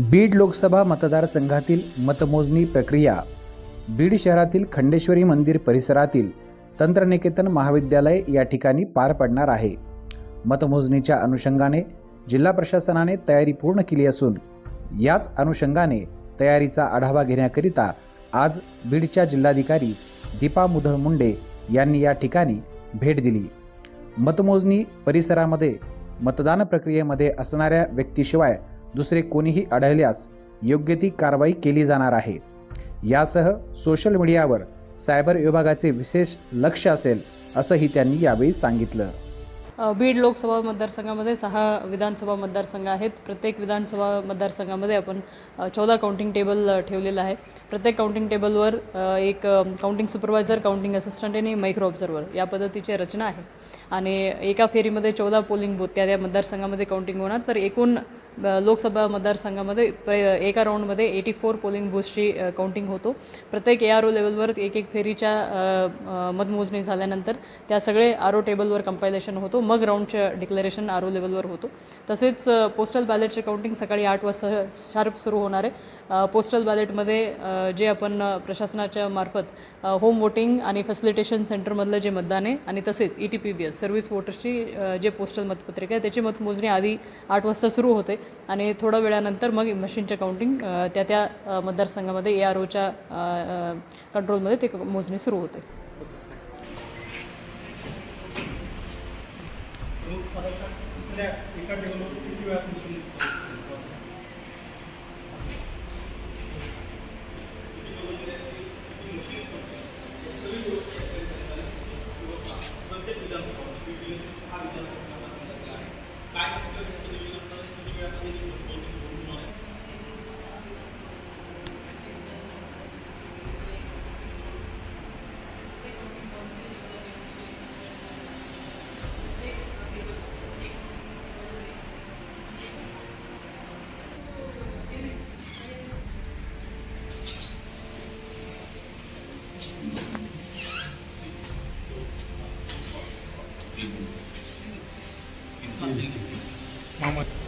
बीड लोकसभा मतदारसंघातील मतमोजणी प्रक्रिया. बीड शहरातील खंडेश्वरी मंदिर परिसरातील तंत्रनिकेतन महाविद्यालय या ठिकाणी पार पडणार आहे. मतमोजणीच्या अनुषंगाने जिल्हा प्रशासनाने तयारी पूर्ण केली असून याच अनुषंगाने तयारीचा आढावा घेण्याकरिता आज बीडच्या जिल्हाधिकारी दीपा मुधळ मुंडे यांनी या ठिकाणी भेट दिली. मतमोजणी परिसरामध्ये मतदान प्रक्रियेमध्ये असणाऱ्या व्यक्तीशिवाय दुसरे कोणीही आढळल्यास योग्य ती कारवाई केली जाणार आहे. यासह सोशल मीडियावर सायबर विभागाचे विशेष लक्ष असेल असंही त्यांनी यावेळी सांगितलं. बीड लोकसभा मतदारसंघामध्ये सहा विधानसभा मतदारसंघ आहेत. प्रत्येक विधानसभा मतदारसंघामध्ये आपण चौदा काउंटिंग टेबल ठेवलेलं आहे. प्रत्येक काउंटिंग टेबलवर एक काउंटिंग सुपरवायझर काउंटिंग असिस्टंट आणि मायक्रो ऑब्झर्वर या पद्धतीची रचना आहे. आणि एका फेरीमध्ये चौदा पोलिंग बूथ त्या त्या मतदारसंघामध्ये काउंटिंग होणार. तर एकूण लोकसभा मतदारसंघामध्ये प्र एका राऊंडमध्ये एटी फोर पोलिंग बूथची काउंटिंग होतो. प्रत्येक ए आर ओ लेवलवर एक एक फेरीच्या मतमोजणी झाल्यानंतर त्या सगळे आर ओ टेबलवर कंपायलेशन होतो. मग राऊंडचं डिक्लेरेशन आर ओ लेवलवर होतो. तसेच पोस्टल बॅलेटचे काउंटिंग सकाळी आठ वाजता शार्प सुरू होणार आहे. पोस्टल बॅलेटमध्ये जे आपण प्रशासनाच्या मार्फत होम वोटिंग आणि फॅसिलिटेशन सेंटरमधलं जे मतदान आहे आणि तसेच E T P B S service वोटर्सची जे पोस्टल मतपत्रिका आहे त्याची मतमोजणी आधी आठ वाजता सुरू होते. आणि थोड्या वेळानंतर मग मशीनचे काउंटिंग त्या त्या मतदारसंघामध्ये ए आर ओच्या कंट्रोलमध्ये ते मोजणी सुरू होते. काय leaving me.